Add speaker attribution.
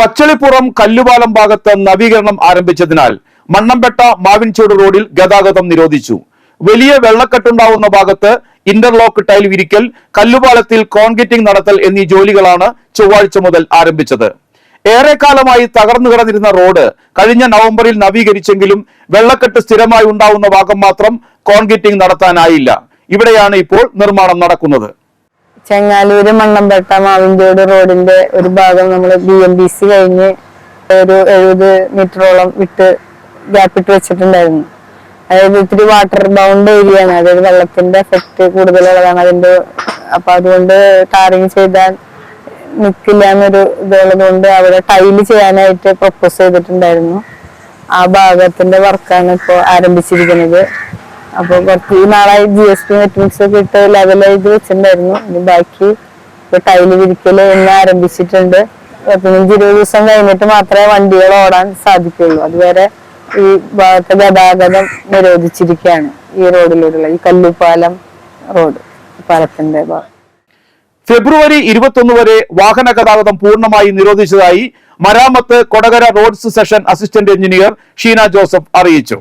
Speaker 1: പച്ചളിപ്പുറം കല്ലുപാലം ഭാഗത്ത് നവീകരണം ആരംഭിച്ചതിനാൽ മണ്ണമ്പെട്ട മാവിൻചോട് റോഡിൽ ഗതാഗതം നിരോധിച്ചു. വലിയ വെള്ളക്കെട്ടുണ്ടാവുന്ന ഭാഗത്ത് ഇന്റർലോക്ക് ടൈൽ വിരിക്കൽ കല്ലുപാലത്തിൽ കോൺക്രീറ്റിംഗ് നടത്തൽ എന്നീ ജോലികളാണ് ചൊവ്വാഴ്ച മുതൽ ആരംഭിച്ചത്. ഏറെക്കാലമായി തകർന്നു കിടന്നിരുന്ന റോഡ് കഴിഞ്ഞ നവംബറിൽ നവീകരിച്ചെങ്കിലും വെള്ളക്കെട്ട് സ്ഥിരമായി ഉണ്ടാവുന്ന ഭാഗം മാത്രം കോൺക്രീറ്റിംഗ് നടത്താനായില്ല. ഇവിടെയാണ് ഇപ്പോൾ നിർമ്മാണം നടക്കുന്നത്.
Speaker 2: ചെങ്ങാലൂര് മണ്ണമ്പേട്ട മാവിൻചോട് റോഡിന്റെ ഒരു ഭാഗം നമ്മൾ ബി എം ബി സി കഴിഞ്ഞ് ഒരു എഴുപത് മീറ്ററോളം വിട്ട് ഗ്യാപ്പിട്ട് വെച്ചിട്ടുണ്ടായിരുന്നു. അതായത് ഇത്തിരി വാട്ടർ ബൗണ്ട് ഏരിയ ആണ്. അതായത് വെള്ളത്തിന്റെ എഫക്ട് കൂടുതലുള്ളതാണ് അതിന്റെ. അപ്പൊ അതുകൊണ്ട് ടാറിങ് ചെയ്താൽ നിൽക്കില്ല എന്നൊരു ഇതുള്ളത് കൊണ്ട് അവിടെ ടൈൽ ചെയ്യാനായിട്ട് പ്രപ്പോസ് ചെയ്തിട്ടുണ്ടായിരുന്നു. ആ ഭാഗത്തിന്റെ വർക്കാണ് ഇപ്പോൾ ആരംഭിച്ചിരിക്കുന്നത്. അപ്പൊ കുറച്ച് നാളായി ജി എസ് ടി നെറ്റ്വർക്സ് ഒക്കെ ഇട്ട് ലെവൽ ചെയ്ത് വെച്ചിട്ടുണ്ടായിരുന്നു. ഇനി ബാക്കി ഇപ്പൊ ടൈൽ വിരിക്കൽ എന്ന് ആരംഭിച്ചിട്ടുണ്ട്. പതിനഞ്ച് ഇരുപത് ദിവസം കഴിഞ്ഞിട്ട് മാത്രമേ വണ്ടികൾ ഓടാൻ സാധിക്കുള്ളൂ അതുവരെ ഈ ഭാഗത്തെ ഗതാഗതം നിരോധിച്ചിരിക്കുകയാണ് ഈ റോഡിലൂടെയുള്ള ഈ കല്ലുപാലം റോഡ് പാലത്തിന്റെ ഭാഗം.
Speaker 1: ഫെബ്രുവരി ഇരുപത്തൊന്ന് വരെ വാഹന ഗതാഗതം പൂർണമായി നിരോധിച്ചതായി മരാമത്ത് Kodakara roads section assistant engineer Sheena Joseph അറിയിച്ചു.